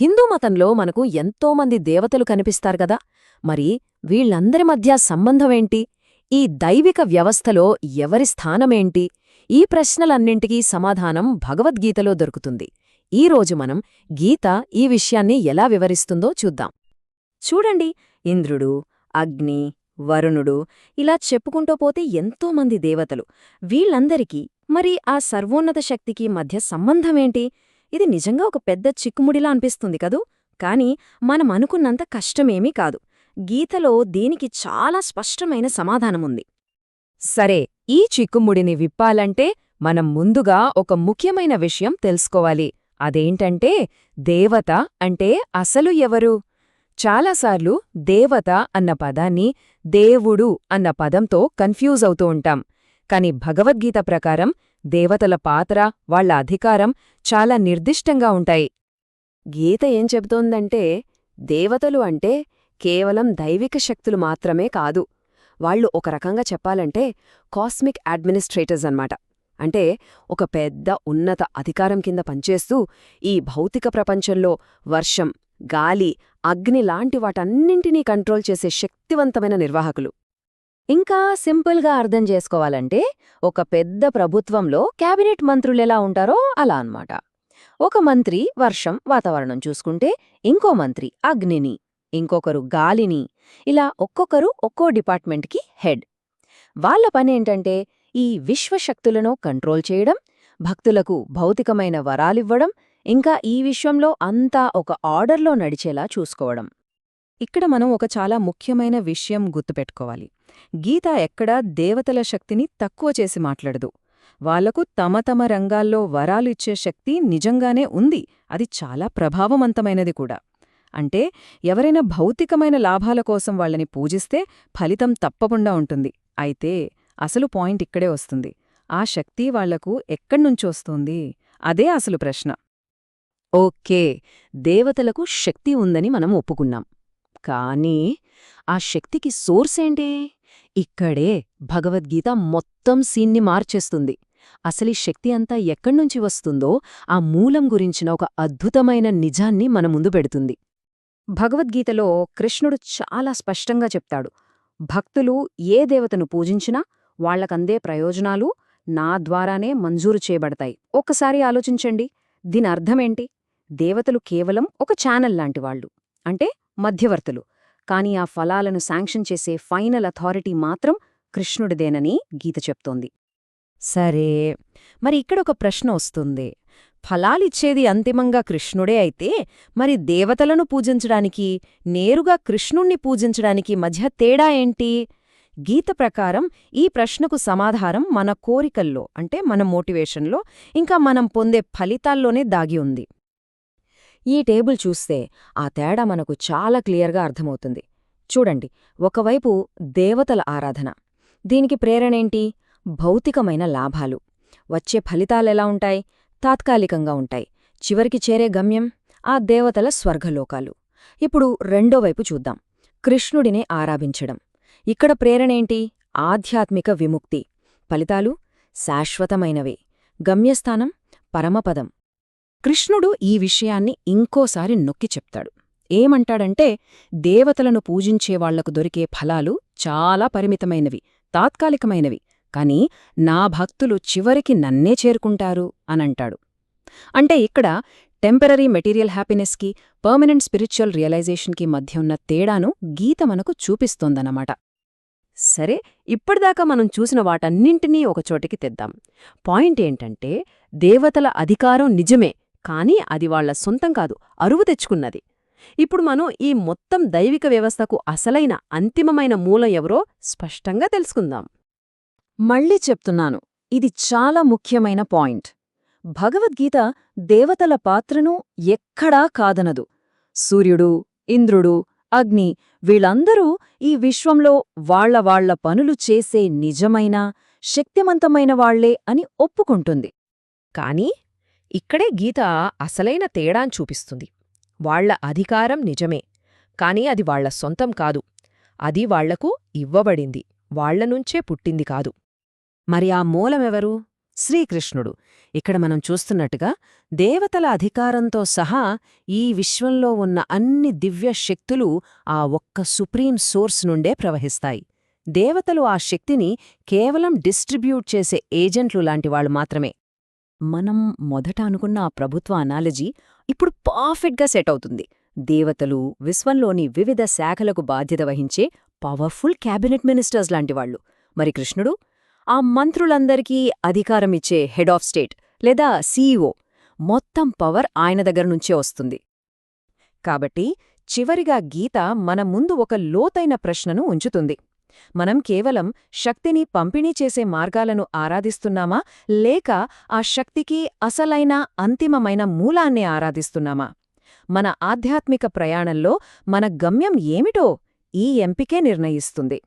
హిందూ మతంలో మనకు ఎంతోమంది దేవతలు కనిపిస్తారు గదా. మరి వీళ్ళందరి మధ్య సంబంధమేంటి? ఈ దైవిక వ్యవస్థలో ఎవరి స్థానమేంటి? ఈ ప్రశ్నలన్నింటికీ సమాధానం భగవద్గీతలో దొరుకుతుంది. ఈరోజు మనం గీత ఈ విషయాన్ని ఎలా వివరిస్తుందో చూద్దాం. చూడండి ఇంద్రుడు అగ్ని వరుణుడు ఇలా చెప్పుకుంటూ పోతే ఎంతోమంది దేవతలు. వీళ్ళందరికీ మరి ఆ సర్వోన్నత శక్తికి మధ్య సంబంధమేంటి? ఇది నిజంగా ఒక పెద్ద చిక్కుముడిలా అనిపిస్తుంది కదూ? కాని మనం అనుకున్నంత కష్టమేమీ కాదు. గీతలో దీనికి చాలా స్పష్టమైన సమాధానముంది. సరే ఈ చిక్కుముడిని విప్పాలంటే మనం ముందుగా ఒక ముఖ్యమైన విషయం తెలుసుకోవాలి. అదేంటంటే దేవత అంటే అసలు ఎవరు? చాలాసార్లు దేవత అన్న పదాన్ని దేవుడు అన్న పదంతో కన్ఫ్యూజ్ అవుతూ ఉంటాం. కాని భగవద్గీత ప్రకారం దేవతల పాత్ర వాళ్ళ అధికారం చాలా నిర్దిష్టంగా ఉంటాయి. గీత ఏం చెబుతోందంటే దేవతలు అంటే కేవలం దైవిక శక్తులు మాత్రమే కాదు. వాళ్ళు ఒక రకంగా చెప్పాలంటే కాస్మిక్ అడ్మినిస్ట్రేటర్స్ అన్నమాట. అంటే ఒక పెద్ద ఉన్నత అధికారం కింద పనిచేస్తూ ఈ భౌతిక ప్రపంచంలో వర్షం గాలి అగ్ని లాంటి వాటన్నింటినీ కంట్రోల్ చేసే శక్తివంతమైన నిర్వాహకులు. ఇంకా సింపుల్గా అర్థం చేసుకోవాలంటే ఒక పెద్ద ప్రభుత్వంలో క్యాబినెట్ మంత్రులెలా ఉంటారో అలా అన్నమాట. ఒక మంత్రి వర్షం వాతావరణం చూసుకుంటే ఇంకో మంత్రి అగ్నిని ఇంకొకరు గాలిని ఇలా ఒక్కొక్కరు ఒక్కో డిపార్ట్మెంట్కి హెడ్. వాళ్ళ పనేంటంటే ఈ విశ్వశక్తులను కంట్రోల్ చేయడం భక్తులకు భౌతికమైన వరాలివ్వడం ఇంకా ఈ విశ్వంలో అంతా ఒక ఆర్డర్లో నడిచేలా చూసుకోవడం. ఇక్కడ మనం ఒక చాలా ముఖ్యమైన విషయం గుర్తుపెట్టుకోవాలి. గీత ఎక్కడా దేవతల శక్తిని తక్కువ చేసి మాట్లాడదు. వాళ్ళకు తమ తమ రంగాల్లో వరాలు ఇచ్చే శక్తి నిజంగానే ఉంది. అది చాలా ప్రభావవంతమైనది కూడా. అంటే ఎవరైనా భౌతికమైన లాభాల కోసం వాళ్ళని పూజిస్తే ఫలితం తప్పకుండా ఉంటుంది. అయితే అసలు పాయింట్ ఇక్కడే వస్తుంది. ఆ శక్తి వాళ్ళకు ఎక్కడ్నుంచొస్తుంది అదే అసలు ప్రశ్న. ఓకే. దేవతలకు శక్తి ఉందని మనం ఒప్పుకున్నాం. కానీ ఆ శక్తికి సోర్స్ ఏంటి? ఇక్కడే భగవద్గీత మొత్తం సీన్ని మార్చేస్తుంది. అసలీ శక్తి అంతా ఎక్కడ్నుంచి వస్తుందో ఆ మూలం గురించిన ఒక అద్భుతమైన నిజాన్ని మన ముందు పెడుతుంది. భగవద్గీతలో కృష్ణుడు చాలా స్పష్టంగా చెప్తాడు. భక్తులు ఏ దేవతను పూజించినా వాళ్ళకందే ప్రయోజనాలు నా ద్వారానే మంజూరు చేయబడతాయి. ఒక్కసారి ఆలోచించండి. దీని అర్థమేంటి? దేవతలు కేవలం ఒక ఛానల్ లాంటివాళ్ళు అంటే మధ్యవర్తులు. కాని ఆ ఫలాలను శాంక్షన్ చేసే ఫైనల్ అథారిటీ మాత్రం కృష్ణుడిదేనని గీత చెప్తోంది. సరే మరి ఇక్కడ ఒక ప్రశ్న వస్తుంది. ఫలాలిచ్చేది అంతిమంగా కృష్ణుడే అయితే మరి దేవతలను పూజించడానికి నేరుగా కృష్ణుణ్ణి పూజించడానికి మధ్య తేడా ఏంటి? గీత ప్రకారం ఈ ప్రశ్నకు సమాధానం మన కోరికల్లో అంటే మన మోటివేషన్లో ఇంకా మనం పొందే ఫలితాల్లోనే దాగి ఉంది. ఈ టేబుల్ చూస్తే ఆ తేడా మనకు చాలా క్లియర్గా అర్థమవుతుంది. చూడండి ఒకవైపు దేవతల ఆరాధన. దీనికి ప్రేరణేంటి? భౌతికమైన లాభాలు. వచ్చే ఫలితాలెలా ఉంటాయి? తాత్కాలికంగా ఉంటాయి. చివరికి చేరే గమ్యం? ఆ దేవతల స్వర్గలోకాలు. ఇప్పుడు రెండో వైపు చూద్దాం. కృష్ణుడినే ఆరాధించడం ఇక్కడ ప్రేరణేంటి? ఆధ్యాత్మిక విముక్తి. ఫలితాలు శాశ్వతమైనవే. గమ్యస్థానం పరమపదం. కృష్ణుడు ఈ విషయాన్ని ఇంకోసారి నొక్కి చెప్తాడు. ఏమంటాడంటే దేవతలను పూజించేవాళ్ళకు దొరికే ఫలాలు చాలా పరిమితమైనవి తాత్కాలికమైనవి కాని నా భక్తులు చివరికి నన్నే చేరుకుంటారు అనంటాడు. అంటే ఇక్కడ టెంపరరీ మెటీరియల్ హ్యాపీనెస్కి పర్మనెంట్ స్పిరిచువల్ రియలైజేషన్కి మధ్య ఉన్న తేడాను గీత మనకు చూపిస్తోందన్నమాట. సరే ఇప్పటిదాకా మనం చూసిన వాటన్నింటినీ ఒకచోటికి తెద్దాం. పాయింట్ ఏంటంటే దేవతల అధికారం నిజమే కాని అది వాళ్ళ సొంతం కాదు అరువు తెచ్చుకున్నది. ఇప్పుడు మనం ఈ మొత్తం దైవిక వ్యవస్థకు అసలైన అంతిమమైన మూలం ఎవరో స్పష్టంగా తెలుసుకుందాం. మళ్ళీ చెప్తున్నాను ఇది చాలా ముఖ్యమైన పాయింట్. భగవద్గీత దేవతల పాత్రను ఎక్కడా కాదనదు. సూర్యుడు ఇంద్రుడు అగ్ని వీళ్ళందరూ ఈ విశ్వంలో వాళ్ళవాళ్ళ పనులు చేసే నిజమైన శక్తిమంతమైన వాళ్ళే అని ఒప్పుకుంటుంది. కాని ఇక్కడే గీత అసలైన తేడాం చూపిస్తుంది. వాళ్ళ అధికారం నిజమే కాని అది వాళ్ళ సొంతం కాదు. అది వాళ్ళకు ఇవ్వబడింది వాళ్ళనుంచే పుట్టింది కాదు. మరి ఆ మూలమెవరు? శ్రీకృష్ణుడు. ఇక్కడ మనం చూస్తున్నట్టుగా దేవతల అధికారంతో సహా ఈ విశ్వంలో ఉన్న అన్ని దివ్య శక్తులు ఆ ఒక్క సుప్రీం సోర్స్ నుండే ప్రవహిస్తాయి. దేవతలు ఆ శక్తిని కేవలం డిస్ట్రిబ్యూట్ చేసే ఏజెంట్లు లాంటివాళ్ళు మాత్రమే. మనం మొదట అనుకున్న ఆ ప్రభుత్వ అనాలజీ ఇప్పుడు పర్ఫెక్ట్గా సెట్ అవుతుంది. దేవతలు విశ్వంలోని వివిధ శాఖలకు బాధ్యత వహించే పవర్ఫుల్ క్యాబినెట్ మినిస్టర్స్ లాంటివాళ్ళు మరి కృష్ణుడు? ఆ మంత్రులందరికీ అధికారమిచ్చే హెడ్ ఆఫ్ స్టేట్ లేదా సీఈఓ మొత్తం పవర్ ఆయన దగ్గర నుంచే వస్తుంది. కాబట్టి చివరిగా గీత మన ముందు ఒక లోతైన ప్రశ్నను ఉంచుతుంది. మనం కేవలం శక్తిని పంపిణీ చేసే మార్గాలను ఆరాధిస్తున్నామా? లేక ఆ శక్తికి అసలైన అంతిమమైన మూలాన్ని ఆరాధిస్తున్నామా? మన ఆధ్యాత్మిక ప్రయాణంలో మన గమ్యం ఏమిటో ఈ ఎంపికే నిర్ణయిస్తుంది.